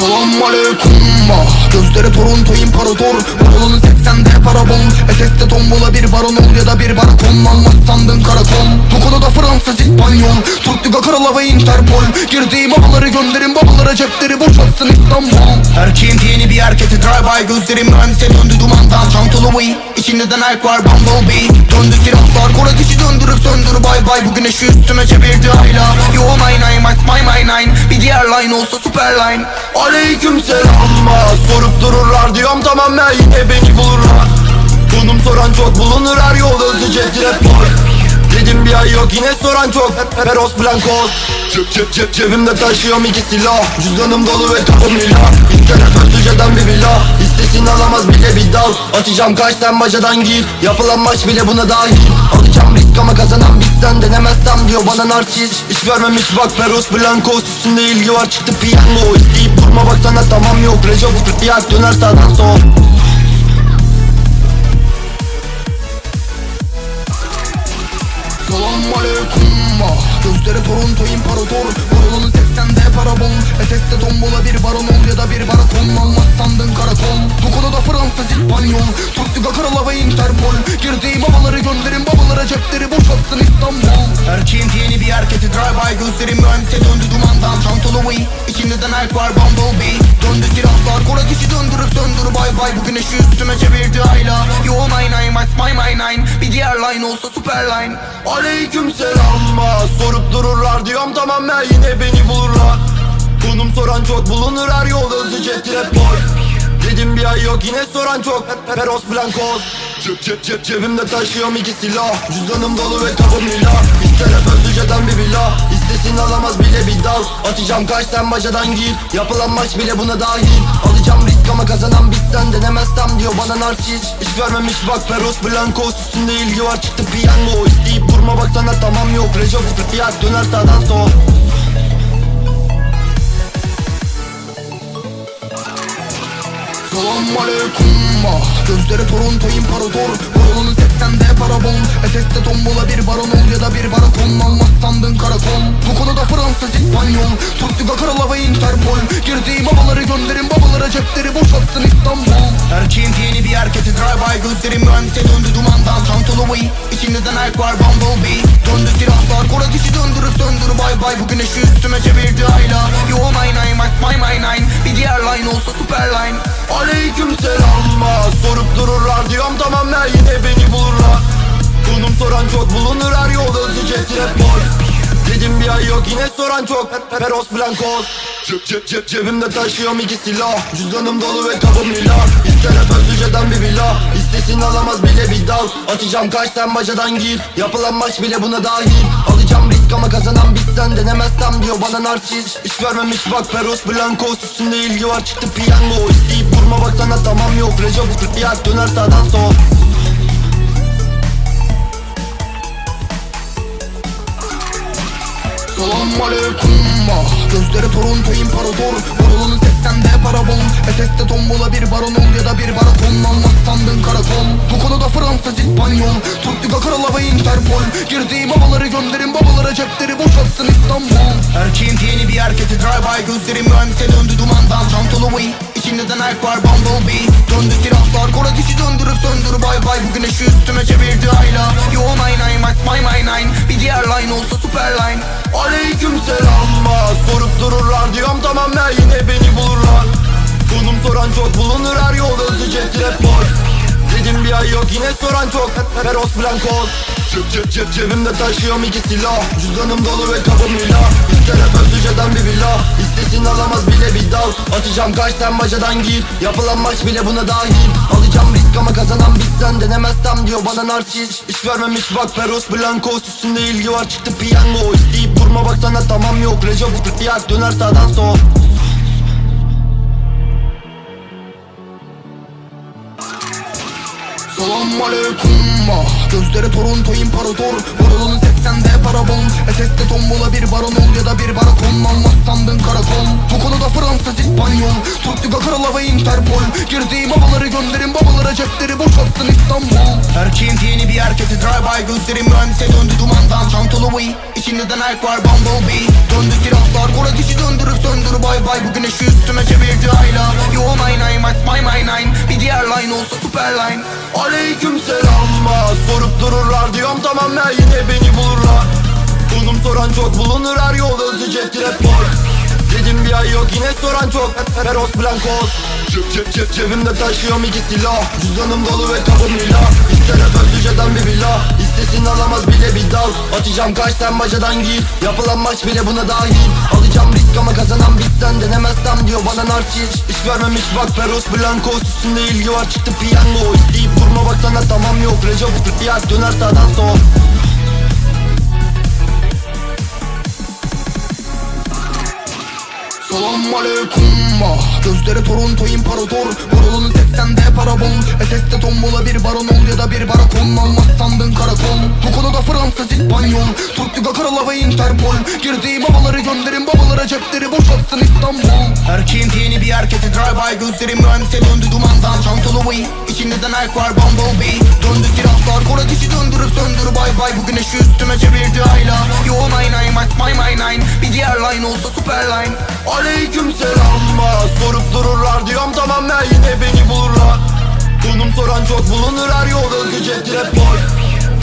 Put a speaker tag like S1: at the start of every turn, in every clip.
S1: Selam aleyküm Gözleri Toronto imparator Parolunu 80'de parabol SS'de tombola bir baron ol ya da bir baraton. Almaz sandın karakol Bu konuda Fransız İspanyol. Türk Liga Krala ve Interpol. Girdiğim havaları gönderin babalara cepleri boşaltsın İstanbul. Erkeğin yeni bir hareketi drive by Gözlerim. Mühendise döndü dumandan Çantalı way. İçinde de Nike var Bumblebee Döndü silahlar kor ateşi döndürüp söndür. Bay bay Bu güneşi üstüme çevirdi hala. Yo my nine my my nine. Bir diğer line olsa super line
S2: Aleyküm selam Sorup dururlar diyorum tamam ben yine beni bulurlar. Konum soran çok bulunur her yol hızlıca trap Dedim bir ay yok yine soran çok Peros Blancos. Cep cep cep cebimde taşıyorum iki silah. Cüzdanım dolu ve kapım milah İnternet özlüceden bir villa. İstesin alamaz bile bir dal. Atacağım kaç sen bacadan gir Yapılan maç bile buna dahil. Alacağım risk ama kazanan bizden Denemezsem diyor bana narsist. Hiç vermemiş bak Peros Blancos Üstünde ilgi var. Çıktı piyango İsteyip durma bak sana tamam yok. Bu yak döner sağdan sol.
S1: Selam aleyküm Gözleri Toronto imparator Parolunu 80'de parabol. SS'de tombola bir baron ol ya da bir baraton Almaz sandın karakol Bu konuda Fransız İspanyol. Türk Liga Krala ve Interpol. Girdiğim havaları gönderin babalara cepleri boşaltsın İstanbul. Erkeğin yeni bir hareketi drive by Gözlerim mühendise döndü dumandan Çantalı de Nike var Bumblebee Döndü silahlar kor ateşi döndürüp söndür. Bay bay Bu güneşi üstüme çevirdi hala Yo my nine my my my nine. Bir diğer line olsa super line.
S2: Aleyküm selam Sorup dururlar diyorum tamam ben yine beni bulurlar Konum soran çok bulunur her yol hızlıca trap boy. Dedim bir ay yok yine soran çok Peros Blancos. Cep cep cep cebimde taşıyorum iki silah. Cüzdanım dolu ve kapım milah İster hep özlüceden bir villa. İstesin alamaz bile bir dal. Atacağım kaç sen bacadan gir. Yapılan maç bile buna dahil. Alacağım risk ama kazanan bizden Denemezsem diyor bana narsist. Hiç vermemiş bak Peros Blancos Üstünde ilgi var. Çıktı piyango. İsteyip durma bak sana tamam yok. Bu yak döner sağdan sol
S1: Selam aleyküm Gözleri Toronto imparator Parolunu 80'de parabol SS'de tombola bir baron ol ya da bir baraton. Almaz sandın karakol Bu konuda Fransız İspanyol. Krala ve Interpol. Girdiğim havaları gönderin babalara cepleri boşaltsın İstanbul. Erkeğin yeni bir hareketi drive by Gözlerim mühendise döndü dumandan. Çantalı way İçinde de Nike var Bumblebee Döndü silahlar kor ateşi döndürüp söndür bay bay. Bu güneşi üstüme çevirdi hala Yo my nine my my my nine. Bir diğer line olsa super line.
S2: Aleyküm selam. Sorup dururlar diyorum tamam ben yine beni bulurlar? Konum soran çok bulunur her yol hızlıca trap boy Dedim bir ay yok yine soran çok. Peros Blancos Cep cep cep cebimde taşıyorum iki silah. Cüzdanım dolu ve kapım milah İster hep özlüceden bir villa İstesin alamaz bile bir dal. Atacağım kaç sen bacadan gir. Yapılan maç bile buna dahil. Alacağım risk ama kazanan bizden Denemezsem diyor bana narsist. Hiç vermemiş bak Peros Blancos Üstünde ilgi var. Çıktı piyango. İsteyip durma bak sana tamam yok. Rejo bu yak döner sağdan sol.
S1: Selam aleyküm Gözleri Toronto imparator Parolunu 80'de parabol SS'de tombola bir baron ol ya da bir baraton. Almaz sandın karakol Bu konuda Fransız İspanyol. Türk Liga Krala ve Interpol. Girdiğim havaları gönderin babalara cepleri boşaltsın İstanbul. Erkeğin yeni bir hareketi drive by Gözlerim mühendise döndü dumandan. Çantalı way İçinde de Nike var Bumblebee. Döndü kor ateşi döndürüp söndür bay bay. Bu güneşi üstüme çevirdi hala Yo my nine my my my nine. Bir diğer line olsa super line.
S2: Aleyküm selam. Sorup dururlar diyorum tamam ben yine beni bulurlar. Konum soran çok bulunur her yol hızlıca trap boy. Dedim bir ay yok yine soran çok. Peros Blancos Cep cep cep cebimde taşıyorum iki silah. Cüzdanım dolu ve kapım milah İster hep özlüceden Atacağım kaç sen bacadan gir. Yapılan maç bile buna dahil. Alacağım risk ama kazanan bizden Denemezsem diyor bana narsist. Hiç vermemiş bak Peros Blancos Üstünde ilgi var. Çıktı piyango İsteyip durma bak sana tamam yok. Bu yak döner sağdan sol.
S1: Selam aleyküm Gözleri Toronto imparator Parolunu 80'de parabol SS'de tombola bir baron ol ya da bir baraton Almaz sandın karakol Liga Krala ve Interpol. Girdiğim havaları gönderin babalara cepleri boşaltsın İstanbul. Erkeğin yeni bir hareketi drive by Gözlerim mühendise döndü dumandan. Çantalı way İçinde de Nike var Bumblebee Döndü silahlar kor ateşi döndürüp söndür bay bay. Bay bu güneşi üstüme çevirdi ayla. Yo my nine my my my nine. Bir diğer line olsa super line.
S2: Aleyküm selamma Sorup dururlar diyorum tamam ya yine beni bulurlar. Konum soran çok bulunur her yol hızlıca trap boy Dedim bir ay yok yine soran çok. Peros Blancos Cep cep cep cebimde taşıyorum iki silah. Cüzdanım dolu ve kabım lila İster hep özlüceden bir villa. İstesin alamaz bile bir dal. Atacağım kaç sen bacadan gir Yapılan maç bile buna dahil. Alacağım risk ama kazanan bizden Denemezsem diyor bana narsist. İş vermemiş bak Peros Blancos Üstünde ilgi var çıktı piyango. İsteyip durma bak sana tamam yok. Recep yak döner sağdan sol
S1: Selam aleyküm Gözleri Toronto imparator Vurulun 80'de parabol SS'de tombola bir baron ol ya da bir barakon. Almaz sandın karakol Bu konuda Fransız İspanyol. Türk Liga Krala ve Interpol. Girdiğim havaları gönderin babalara cepleri boşaltsın İstanbul. Erkeğin yeni bir erkete drive-by Gözlerim mühendise döndü dumandan. Çantalı way İçinde de Nike var Bumblebee Döndü silahlar Kor ateşi döndürüp söndür bay bay Bu güneşi üstüme çevirdi ayla. Yo my nine my my nine. Bir diğer line olsa super line.
S2: Aleyküm selamma Sorup dururlar diyorum tamam ya yine beni bulurlar Konum soran çok bulunur her yol hızlıca trap boy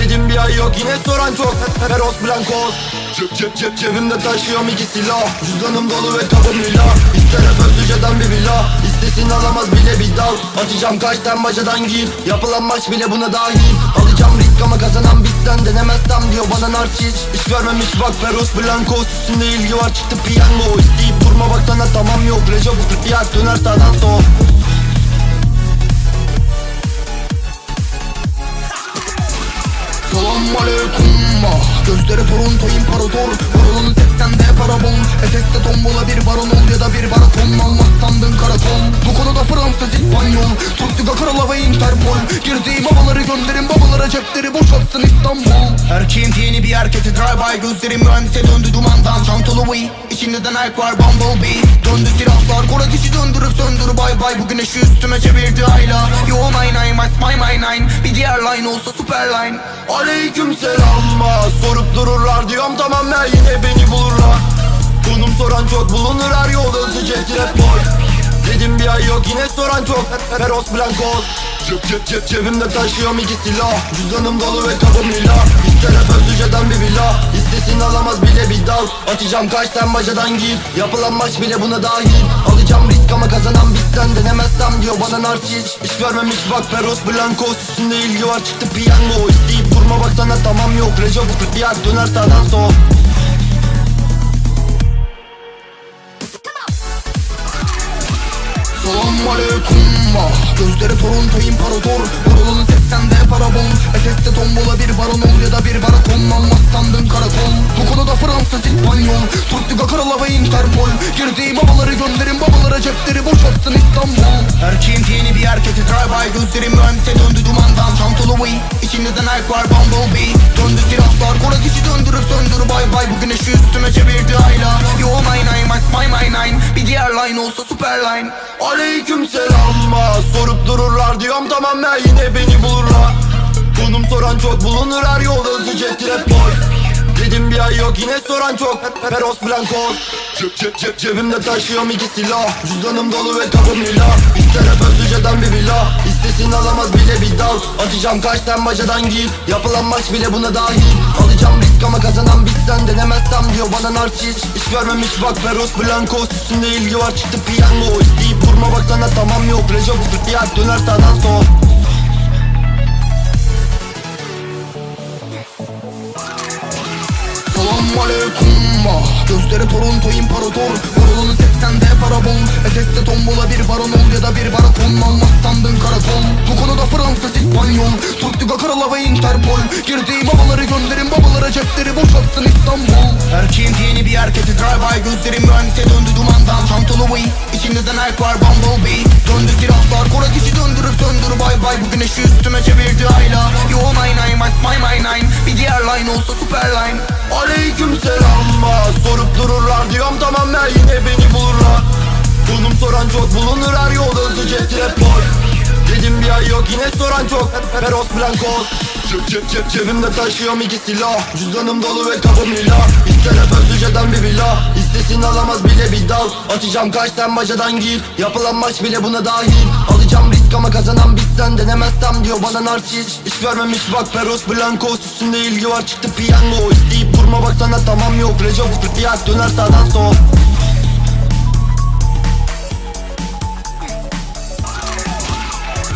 S2: Dedim bir ay yok yine soran çok. Peros Blancos Cep cep cep cebimde taşıyorum iki silah. Cüzdanım dolu ve kabım lila. İster hep özlüceden bir villa. İstesin alamaz bile bir dal. Atacağım kaç sen bacadan gir. Yapılan maç bile buna dahil. Alacağım risk ama kazanan bizden. Denemezsem diyor bana narsist. İş vermemiş bak Peros Blancos Üstünde ilgi var çıktı piyango. İsteyip durma bak sana tamam yok. Recep yak döner sağdan sol
S1: Selam aleyküm Gözleri Toronto imparator Vurulun 80'de parabol SS'de tombola bir baron ol ya da bir barakon Almaz sandın karakol Bu konuda Fransız İspanyol. Türk Liga Krala ve Interpol. Girdiğim havaları gönderin babalara cepleri boşaltsın İstanbul. Erkeğin yeni bir erkete drive-by Gözlerim mühendise döndü dumandan. Way İçinde de Nike var Bumblebee. Döndü silahlar Kor ateşi döndürüp söndür. Bay bay Bu güneşi üstüme çevirdi ayla. Yo my nine my my my nine. Bir diğer line olsa super line
S2: Aleyküm selamma Sorup dururlar diyorum tamam ya yine beni bulurlar. Konum soran çok bulunur her yol hızlıca trap boy Dedim bir ay yok yine soran çok. Peros Blancos Cep cep cep cebimde taşıyorum iki silah. Cüzdanım dolu ve kabım lila İster hep özlüceden bir villa. İstesin alamaz bile bir dal. Atacağım kaç sen bacadan gir Yapılan maç bile buna dahil. Alacağım risk ama kazanan bizden Denemezsem diyor. Bana narsist İş vermemiş. Bak Peros Blancos Üstünde ilgi var. Çıktı piyango. İsteyip durma bak sana tamam yok. Recep bu yak döner sağdan sol
S1: Selam aleyküm ah, Gözleri Toronto imparator Vurulun 80'de parabol. SS'de tombola bir baron ol ya da bir barakon Almaz sandın karakol Bu konuda Fransız İspanyol. Türk Liga Krala ve Interpol. Girdiğim havaları gönderin babalara cepleri boşaltsın İstanbul. Erkeğin yeni bir erkete drive-by Gözlerim mühendise döndü dumandan. Çantalı way İçinde de Nike var Bumblebee. Döndü silahlar Kor ateşi döndürüp söndür bay bay Bu güneşi üstüme çevirdi ayla. Yo my nine my my my nine. Bir diğer line olsa super line
S2: diyorum tamam ya yine beni bulurlar. Konum soran çok bulunur her yol hızlıca trap boy Dedim bir ay yok yine soran çok. Peros Blancos. Cep cep cep cebimde taşıyorum iki silah. Cüzdanım dolu ve kabım lila İster hep özlüceden bir villa İstesin alamaz bile bir dal. Atacağım kaç sen bacadan gir Yapılan maç bile buna dahil Alacağım risk ama kazanan bizden Denemezsem diyor. Bana narsist İş vermemiş bak Peros Blancos Üstünde ilgi var. Çıktı piyango. İsteyip durma bak sana tamam yok. Recep yak döner sağdan sol
S1: Selam aleyküm. Ah, Gözleri Toronto imparator Vurulun 80'de parabol SS'de tombola bir baron ol ya da bir barakon Almaz sandın karakol Bu konuda Fransız İspanyol. Krala ve Interpol. Girdiğim havaları gönderin babalara cepleri boşaltsın İstanbul. Erkeğin yeni bir erkete drive-by Gözlerim mühendise döndü dumandan. İçinde de Nike var Bumblebee Döndü silahlar Kor ateşi döndürüp söndür bay bay Bu güneşi üstüme çevirdi ayla. Yo my nine my my my nine. Bir diğer line olsa super line
S2: Aleyküm selamma Sorup dururlar diyorum tamam ya yine beni bulurlar Konum soran çok bulunur her yol hızlıca. Trap boy. Dedim bir ay yok yine soran çok. Peros Blancos Cep cep cep cebimde taşıyorum iki silah. Cüzdanım dolu ve kabım lila İster hep özlüceden bir villa İstesin alamaz bile bir dal. Atacağım kaç sen bacadan gir. Yapılan maç bile buna dahil. Alacağım risk ama kazanan biz sen Denemezsem diyor bana narsist. İş vermemiş bak Peros Blancos Üstünde ilgi var. Çıktı piyango. İsteyip durma bak sana tamam yok. Recep Yak döner sağdan sol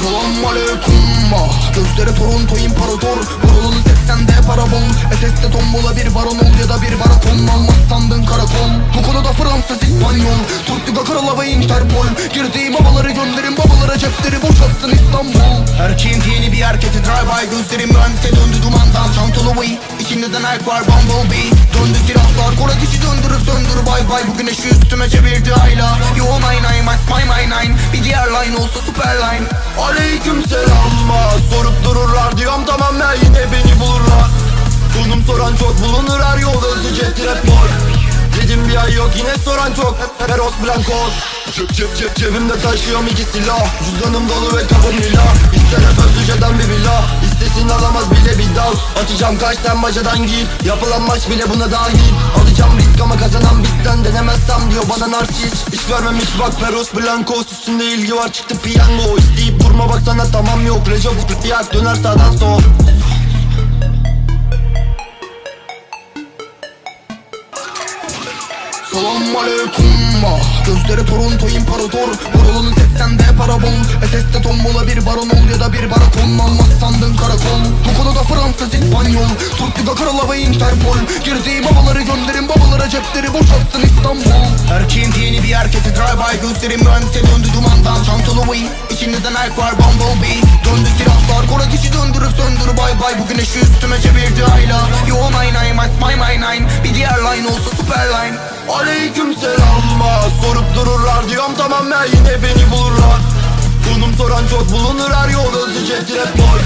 S1: Selam aleyküm ah Gözleri Toronto imparator Vurulun seksende parabon. SS'de tombola bir baron ol ya da bir baraton. Almaz sandın karakol Bu konuda Fransız İspanyol. Türk Liga Kralı ve Interpol. Girdiğim havaları gönderin babalara cepleri boşaltsın İstanbul. Erkeğin bir hareketi. Drive by Gözlerim mühendise döndü dumandan. Çantalı way. İçinde de Nike var Bumblebee. Döndü silahlar kor ateşi döndürüp söndür bay bay Bu güneşi üstüme çevirdi ayla. Yo my nine my my my nine. Bir diğer line olsa super line.
S2: Aleyküm selam. Sorup dururlar diyorum tamam ya yine beni bulurlar. Konum soran çok bulunur her yol özlü trap boy. Dedim bir ay yok yine soran çok. Peros Blancos Cep cep cep cebimde taşıyorum iki silah. Cüzdanım dolu ve kapım lila İster hep Atacağım kaç sen bacadan gir. Yapılan maç bile buna dahil. Alacağım risk ama kazanan bizden Denemezsem diyor bana narsist. İş vermemiş bak Peros Blancos Üstünde ilgi var. Çıktı piyango. İsteyip durma bak sana tamam yok. Recep Yak döner sağdan sol.
S1: Selam aleyküm Gözleri Toronto imparator. Vurulun seksende parabon SS'de tombola bir baron ol ya da bir baraton. Almaz sandın karakol. Bu konuda Fransız İspanyol. Türk Liga Kralı ve Interpol. Girdiğim havaları gönderin babalara cepleri boşaltsın İstanbul. Erkeğin yeni bir hareketi drive by Gözlerim mühendise döndü dumandan. Çantalı way De Nike var Bumblebee. Döndü silahlar. Kor ateşi döndürüp söndür bay bay. Bu güneşi üstüme çevirdi ayla. Yo my nine my my nine. Bir diğer line olsa super line.
S2: Aleyküm selam Sorup dururlar diyorum tamam ya yine beni bulurlar. Konum soran çok bulunur her yol özlü trap boy.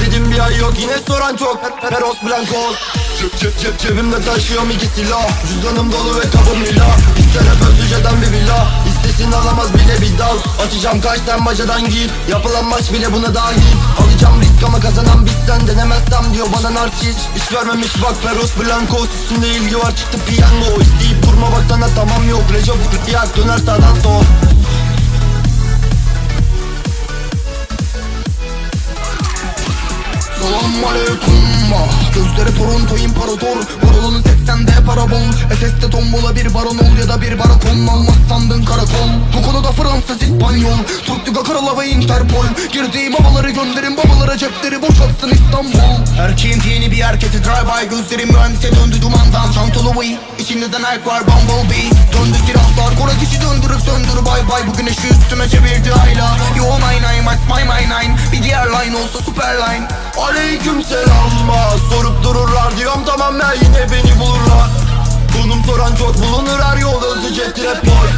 S2: Dedim bir ay yok yine soran çok. Peros Blancos. Cep cep cep cebimde taşıyorum iki silah. Cüzdanım dolu ve kabım lila İster hep özlüceden bir villa İstesin alamaz bile bir dal. Atacağım kaç sen bacadan gir. Yapılan maç bile buna dahil. Alacağım risk ama kazanan bizden. Denemezsem diyor bana narsist. İş vermemiş bak Peros Blancos Üstünde ilgi var. Çıktı piyango. İsteyip durma bak sana tamam yok. Recep Yak döner sağdan sol
S1: Selam aleyküm Gözleri Toronto imparator SS'de tombola bir baron ol ya da bir baraton. Almaz sandın karakol Bu konuda Fransız İspanyol Türk Liga ve Interpol. Girdiğim havaları gönderin babalara cepleri boşaltsın İstanbul. Erkeğin yeni bir hareketi drive by Gözlerim mühendise döndü dumandan. Way İçinde de Nike var Bumblebee. Döndü silahlar kor ateşi döndürüp söndür. Bay bay Bu güneşi üstüme çevirdi ayla Yo my nine my my my nine. Bir diğer line olsa super line.
S2: Aleyküm selam Sorup dururlar diyorum tamam ya yine beni bulurlar çok bulunur her yol özlü trap boy.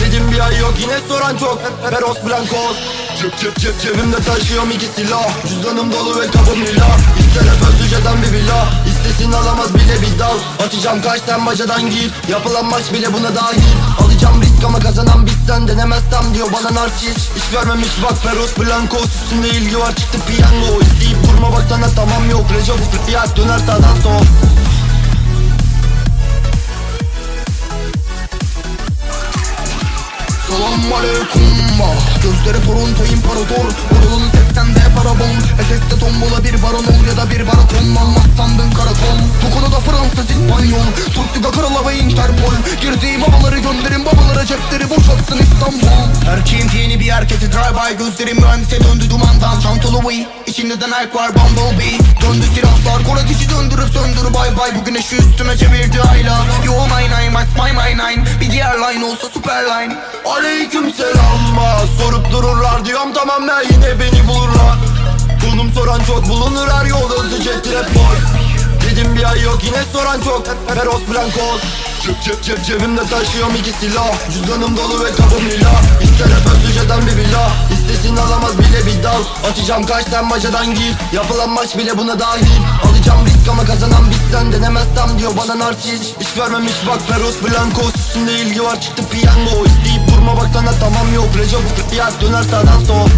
S2: Dedim bir ay yok yine soran çok. Peros Blancos Cep cep cep cebimde taşıyorum iki silah. Cüzdanım dolu ve kabım lila İster hep özlüceden bir villa. İstesin alamaz bile bir dal. Atacağım kaç sen bacadan gir Yapılan maç bile buna dahil. Alacağım risk ama kazanan bizden Denemezsem diyor bana narsist. İş vermemiş bak Peros Blancos Üstünde ilgi var çıktı piyango. İsteyip durma bak sana tamam yok. Recep Yak döner sağdan sol
S1: Selam aleyküm. Gözleri Toronto imparator Vurulun seksende parabon SS'de tombola bir baron ol ya da bir baraton. Almaz sandın karakol Bu konuda Fransız İspanyol Türk Liga Kralı ve Interpol. Girdiğim havaları gönderin babalara cepleri boşaltsın İstanbul. Erkeğin yeni bir hareketi drive by Gözlerim mühendise döndü dumandan. Çantalı way İçinde de Nike var Bumblebee. Döndü silahlar kor ateşi döndürüp söndür bay bay Bu güneşi üstüme çevirdi ayla Yo my nine my my my nine. Bir diğer line olsa super line.
S2: Aleyküm selam Sorup dururlar diyorum tamam ya yine beni Konum soran çok. Bulunur her yol özlü trap boy Dedim bir ay yok yine soran çok. Peros Blancos Cep cep cep cebimde taşıyorum iki silah. Cüzdanım dolu ve kabım lila İster hep özlüceden bir villa. İstesin alamaz bile bir dal. Atacağım kaç sen bacadan gir Yapılan maç bile buna dahil. Alacağım risk ama kazanan bizden Denemezsem diyor bana narsist İş vermemiş bak Peros Blancos Üstünde ilgi var çıktı piyango. İsteyip durma bak sana tamam yok. Recep Yak döner sağdan sol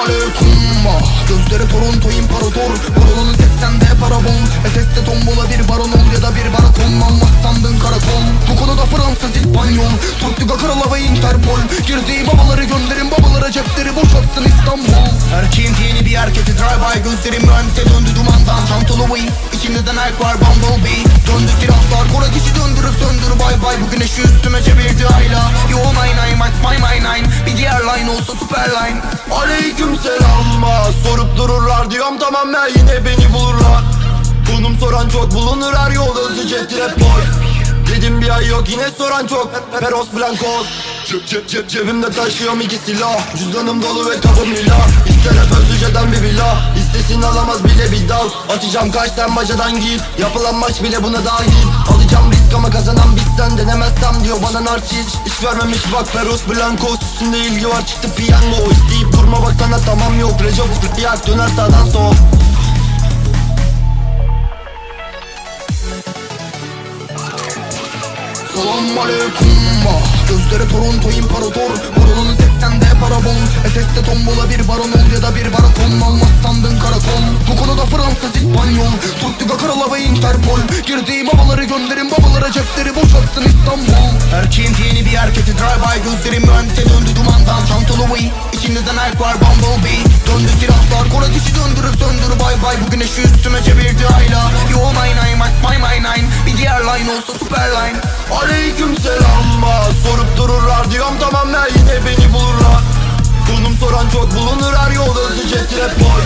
S1: Aleyküm ah, Gözleri Toronto imparator. Baronun 80'de para bol Efes'te tombola bir baron ol ya da bir baraton. Almaz sandın karakol Bu konuda Fransız İspanyol. Türk Liga kralı ve Interpol. Girdiği babaları gönderin babalara cepleri boşaltsın İstanbul. Erkeğin yeni bir hareketi drive by. Gözlerim mühendise döndü dumandan. Çantalı way İçimde de Nike var Bumblebee. Döndü silahlar Kora dişi döndürüp söndür bay bay. Bu güneşi üstüme çevirdi ayla my my nine. Bir diğer line olsa super line.
S2: Aleyküm selam. Ah, Sorup dururlar diyorum tamam ben yine beni bulurlar. Konum soran çok bulunur her yolda hızlıca trap boy. Dedim bir ay yok yine soran çok. Peros Blancos Cep cep cep cebimde taşıyorum iki silah. Cüzdanım dolu ve kabım milah İster hep özlüceden bir villa. İstesin alamaz bile bir dal. Atacağım kaç sen bacadan git. Yapılan maç bile buna dahil Risk ama kazanan biz sen Denemezsem diyor. Bana narsist İş vermemiş. Bak Peros Blancos Üstünde ilgi var. Çıktı piyango. İsteyip durma bak sana tamam yok. Recep yak döner sağdan sol.
S1: Salam aleyküm Gözleri Toronto imparator Baronun 80'de para bol Efes'te tombola bir baron ol ya da bir baraton Almaz sandın karakol. Bu konuda Fransız İspanyol. Kralı ve Interpol. Girdiği babaları gönderin babalara cepleri boşaltsın İstanbul. Erkeğin yeni bir hareketi drive by. Gözlerim mühendise döndü dumandan. Çantalı way İçimde de Nike var Bumblebee. Döndü silahlar Kora dişi döndürüp söndür. Bay bay Bu güneşi üstüme çevirdi ayla. Yo my nine my my nine line olsa super line.
S2: Aleyküm selam Sorup dururlar diyorum tamam yine beni bulurlar. Konum soran çok bulunur her yolda hızlıca trap boy.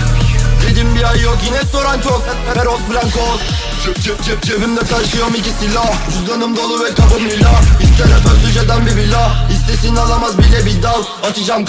S2: Dedim bir ay yok yine soran çok. Peros Blancos Cep cep cep cebimde taşıyorum iki silah. Cüzdanım dolu ve kabım milah İster hep özlüceden bir villa. İstesin alamaz bile bir dal. Atacağım